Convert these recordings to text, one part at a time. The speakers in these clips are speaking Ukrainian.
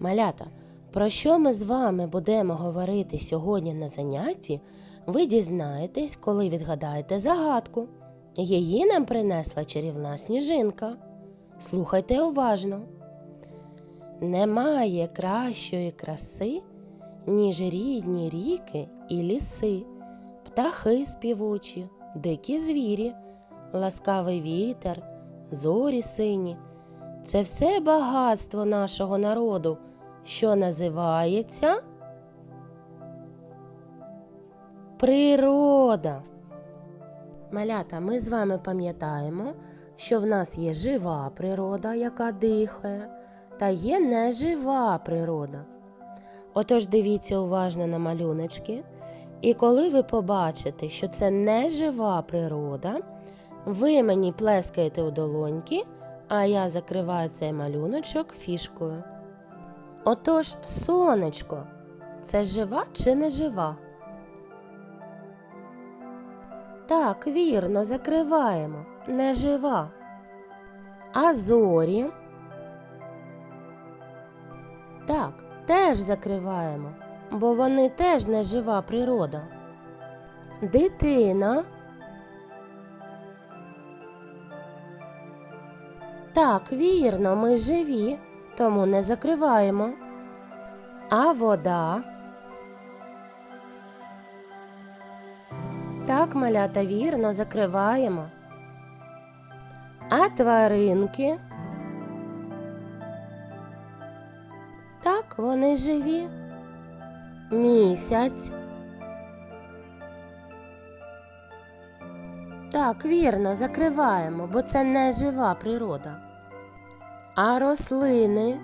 Малята, про що ми з вами будемо говорити сьогодні на занятті, ви дізнаєтесь, коли відгадаєте загадку. Її нам принесла чарівна сніжинка. Слухайте уважно. Немає кращої краси, ніж рідні ріки і ліси, птахи співучі, дикі звірі, ласкавий вітер, зорі сині. Це все багатство нашого народу, що називається природа. Малята, ми з вами пам'ятаємо, що в нас є жива природа, яка дихає, та є нежива природа. Отож дивіться уважно на малюночки, і коли ви побачите, що це нежива природа, ви мені плескаєте у долоньки, а я закриваю цей малюночок фішкою. Отож, сонечко, це жива чи не жива? Так, вірно, закриваємо. Не жива. А зорі? Так, теж закриваємо, бо вони теж не жива природа. Дитина. Так, вірно, ми живі, тому не закриваємо. А вода. Так, малята, вірно, закриваємо. А тваринки. Так, вони живі. Місяць. Так, вірно, закриваємо, бо це не жива природа. А рослини.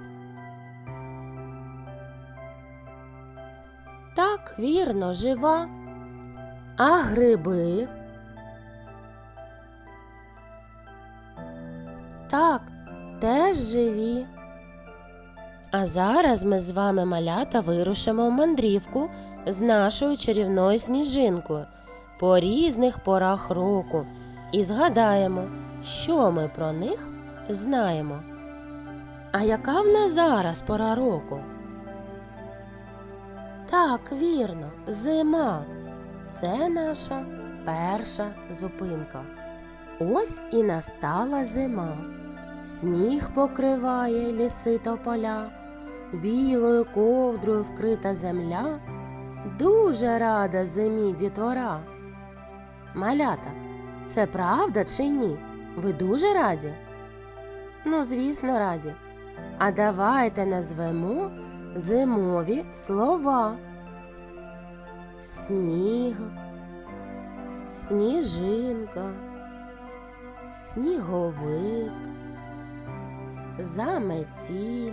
Так, вірно, жива. А гриби? Так, теж живі. А зараз ми з вами малята вирушимо в мандрівку з нашою чарівною сніжинкою по різних порах року і згадаємо, що ми про них знаємо. А яка в нас зараз пора року? Так, вірно, зима. Це наша перша зупинка. Ось і настала зима. Сніг покриває ліси та поля, білою ковдрою вкрита земля. Дуже рада зимі дітвора. Малята, це правда чи ні? Ви дуже раді? Ну, звісно, раді. А давайте назвемо зимові слова. Сніг, сніжинка, сніговик, заметіль,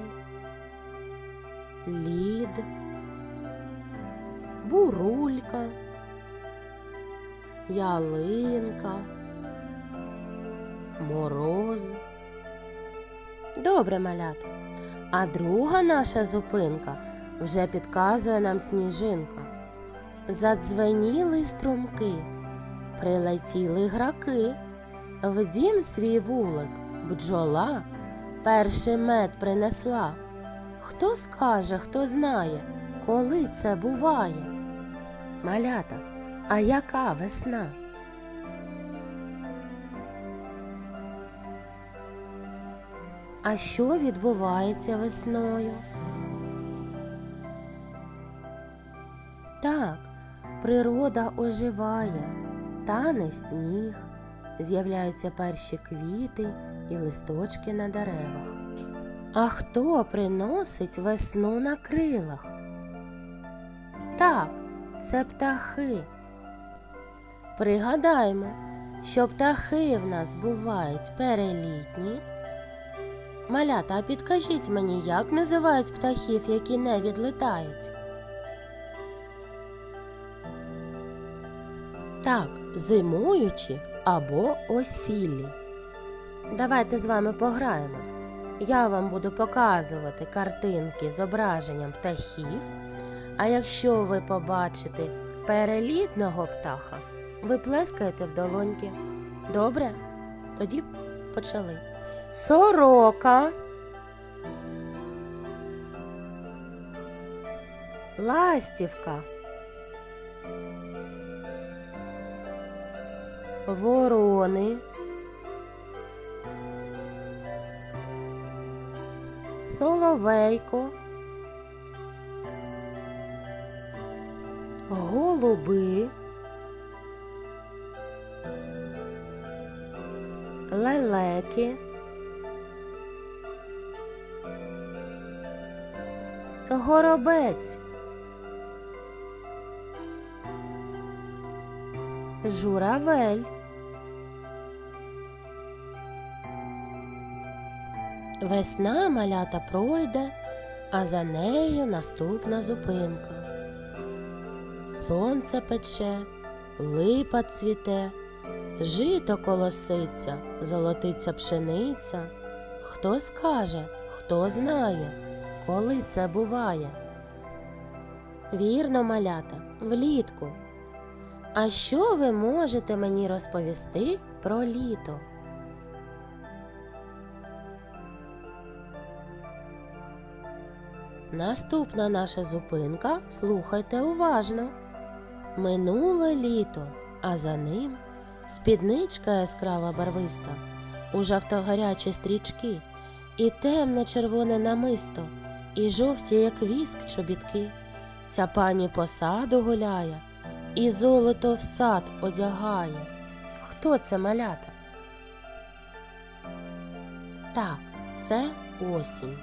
лід, бурулька, ялинка, мороз. Добре, малята. А друга наша зупинка вже підказує нам сніжинка. Задзвеніли струмки, прилетіли граки, в дім свій вулик бджола перший мед принесла. Хто скаже, хто знає, коли це буває? Малята, а яка весна? А що відбувається весною? Так, природа оживає, тане сніг, з'являються перші квіти і листочки на деревах. А хто приносить весну на крилах? Так, це птахи. Пригадаймо, що птахи в нас бувають перелітні. Малята, а підкажіть мені, як називають птахів, які не відлітають? Так, зимуючі або осілі. Давайте з вами пограємось. Я вам буду показувати картинки з зображенням птахів. А якщо ви побачите перелітного птаха, ви плескаєте в долоньки. Добре? Тоді почали. Сорока. ластівка, ворони, соловейко, голуби, лелеки. Горобець. Журавель. Весна малята пройде, а за нею наступна зупинка. Сонце пече, липа цвіте, жито колоситься, золотиться пшениця. Хто скаже, хто знає, коли це буває? Вірно, малята, влітку. А що ви можете мені розповісти про літо? Наступна наша зупинка слухайте уважно. Минуле літо, а за ним спідничка яскрава барвиста, у жовтогарячі стрічки, і темне червоне намисто, і жовті, як віск, чобітки. Ця пані по саду гуляє, і золото в сад одягає. Хто це малята? Так, це осінь.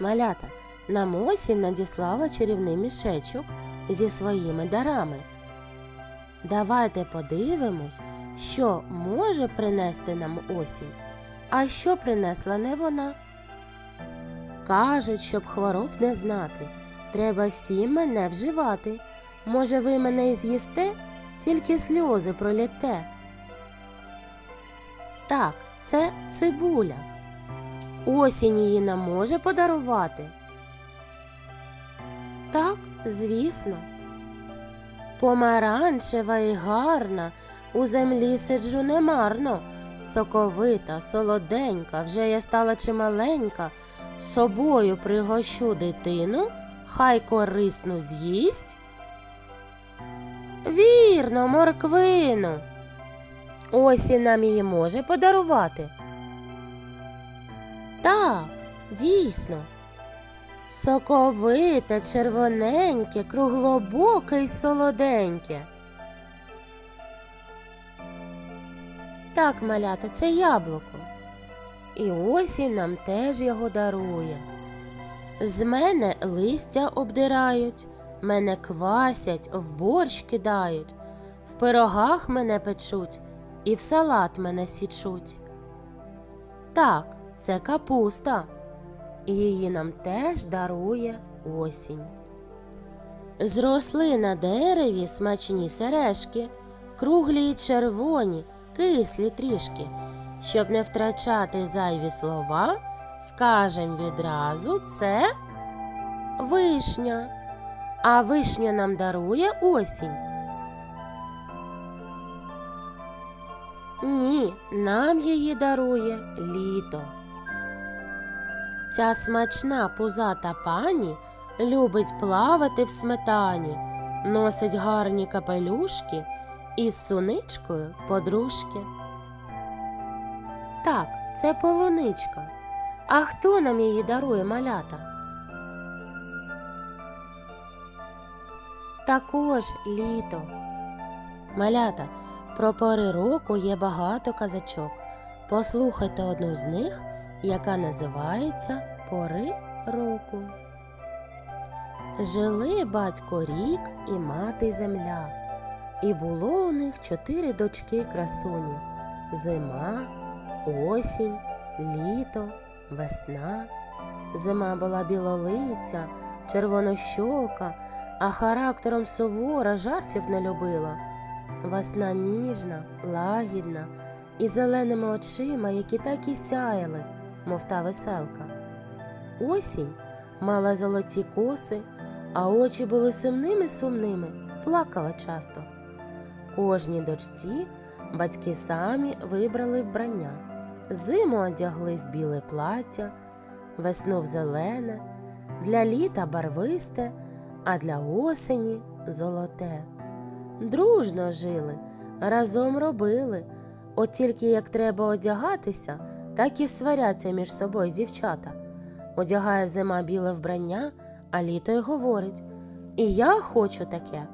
Малята, нам осінь надіслала чарівний мішечок зі своїми дарами. Давайте подивимось, що може принести нам осінь, а що принесла не вона. Кажуть, щоб хвороб не знати, треба всім мене вживати. Може, ви мене і з'їсте, тільки сльози проліте. Так, це цибуля. Осінь її нам може подарувати. Так, звісно. Помаранчева і гарна, у землі сиджу немарно, соковита, солоденька, вже я стала чималенька, собою пригощу дитину, хай корисну з'їсть. Вірно, морквину. Осінь нам її може подарувати. Так, дійсно. Соковите, червоненьке, круглобоке й солоденьке. Так, малята, це яблуко. І осінь нам теж його дарує. З мене листя обдирають, мене квасять, в борщ кидають, в пирогах мене печуть і в салат мене січуть. Так, це капуста, і її нам теж дарує осінь. Зросли на дереві смачні сережки, круглі й червоні, кислі трішки. Щоб не втрачати зайві слова, скажем відразу це вишня. А вишня нам дарує осінь. Ні, нам її дарує літо. Ця смачна пузата пані любить плавати в сметані, носить гарні капелюшки і з суничкою подружки. Так, це полуничка. А хто нам її дарує малята? Також літо. Малята, про пори року є багато казачок. Послухайте одну з них, яка називається Пори року. Жили батько рік і мати земля, і було у них чотири дочки красуні зима, осінь, літо, весна. Зима була білолиця, червонощока, а характером сувора жартів не любила. Весна ніжна, лагідна і зеленими очима, які так і сяяли, мов та веселка. Осінь мала золоті коси, а очі були сумними сумними, плакала часто. Кожній дочці батьки самі вибрали вбрання, зиму одягли в біле плаття, весну в зелене, для літа барвисте, а для осені золоте. Дружно жили, разом робили. От тільки як треба одягатися, так і сваряться між собою дівчата. Одягає зима біле вбрання, а літо й говорить І я хочу таке.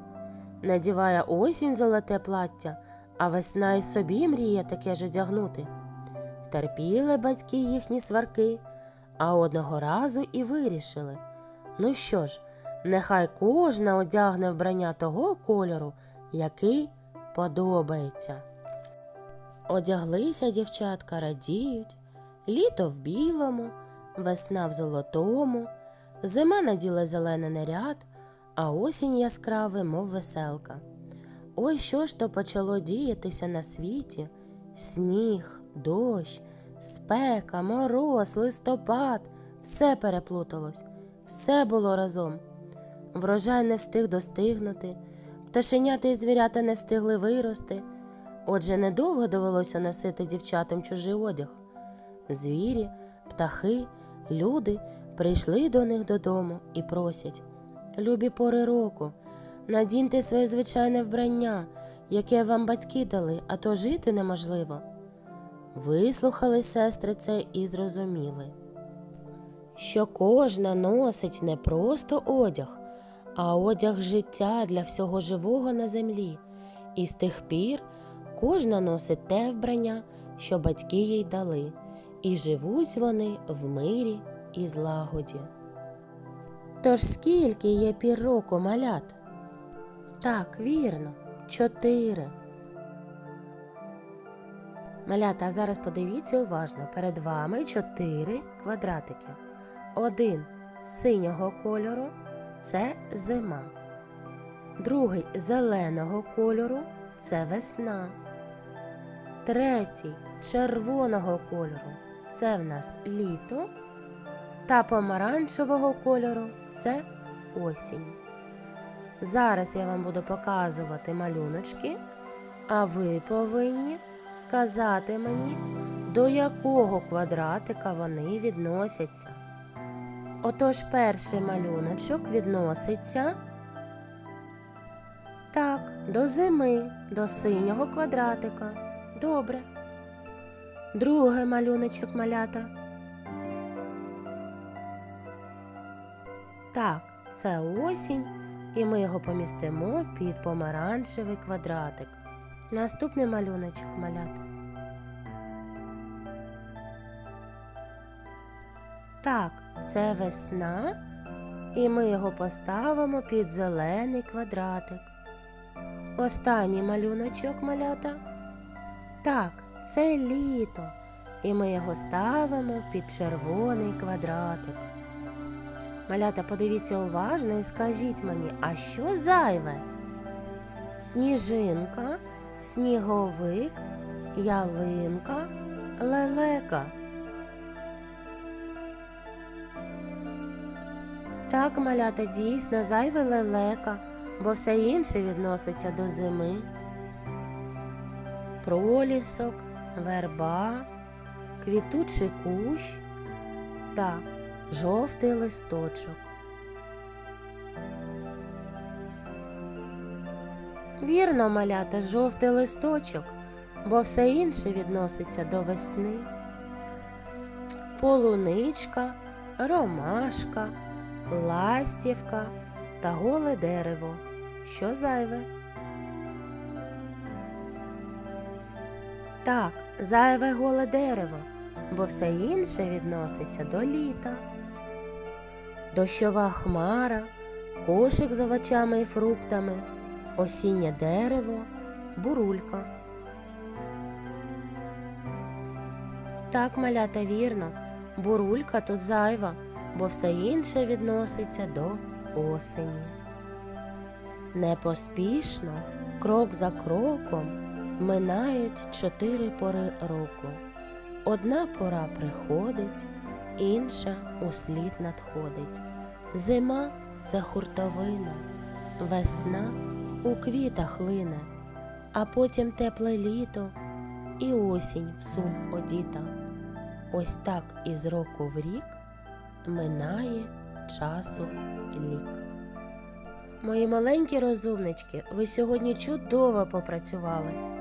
Надіває осінь золоте плаття, а весна й собі мріє таке ж одягнути. Терпіли батьки їхні сварки, а одного разу і вирішили. Ну що ж, нехай кожна одягне вбрання того кольору, який подобається. Одяглися дівчатка, радіють, літо в білому, весна в золотому, зима наділа зелений наряд, а осінь яскравий, мов веселка. Ой, що ж то почало діятися на світі? Сніг, дощ, спека, мороз, листопад, все переплуталось, все було разом. Врожай не встиг достигнути, пташенята і звірята не встигли вирости. Отже, недовго довелося носити дівчатам чужий одяг. Звірі, птахи, люди прийшли до них додому і просять Любі пори року, надіньте своє звичайне вбрання, яке вам батьки дали, а то жити неможливо. Вислухали сестри це і зрозуміли, що кожна носить не просто одяг, а одяг життя для всього живого на землі, і з тих пір кожна носить те вбрання, що батьки їй дали, і живуть вони в мирі і злагоді. Тож скільки є пір року малят? Так, вірно, чотири. Малята, зараз подивіться уважно. Перед вами чотири квадратики. Один синього кольору це зима. Другий зеленого кольору це весна. Третій червоного кольору це в нас літо. Та помаранчевого кольору це осінь. Зараз я вам буду показувати малюночки, а ви повинні сказати мені, до якого квадратика вони відносяться. Отож, перший малюночок відноситься так, до зими, до синього квадратика. Добре. Другий малюночок малята. Так, це осінь, і ми його помістимо під помаранчевий квадратик. Наступний малюночок малята. Так, це весна, і ми його поставимо під зелений квадратик. Останній малюночок малята. Так, це літо, і ми його ставимо під червоний квадратик. Малята, подивіться уважно і скажіть мені, а що зайве? Сніжинка, сніговик, ялинка, лелека. Так, малята, дійсно, зайве лелека, бо все інше відноситься до зими. Пролісок, верба, квітучий кущ та жовтий листочок. Вірно, малята, жовтий листочок, бо все інше відноситься до весни. Полуничка, ромашка, ластівка та голе дерево. Що зайве? Так, зайве голе дерево, бо все інше відноситься до літа. Дощова хмара, кошик з овочами і фруктами, осіннє дерево, бурулька. Так, малята, вірно, бурулька тут зайва, бо все інше відноситься до осені. Непоспішно, крок за кроком, минають чотири пори року. Одна пора приходить, інша услід надходить. Зима це хуртовина, весна у квітах лине, а потім тепле літо і осінь в сум одіта. Ось так із року в рік минає часу лік. Мої маленькі розумнички, ви сьогодні чудово попрацювали.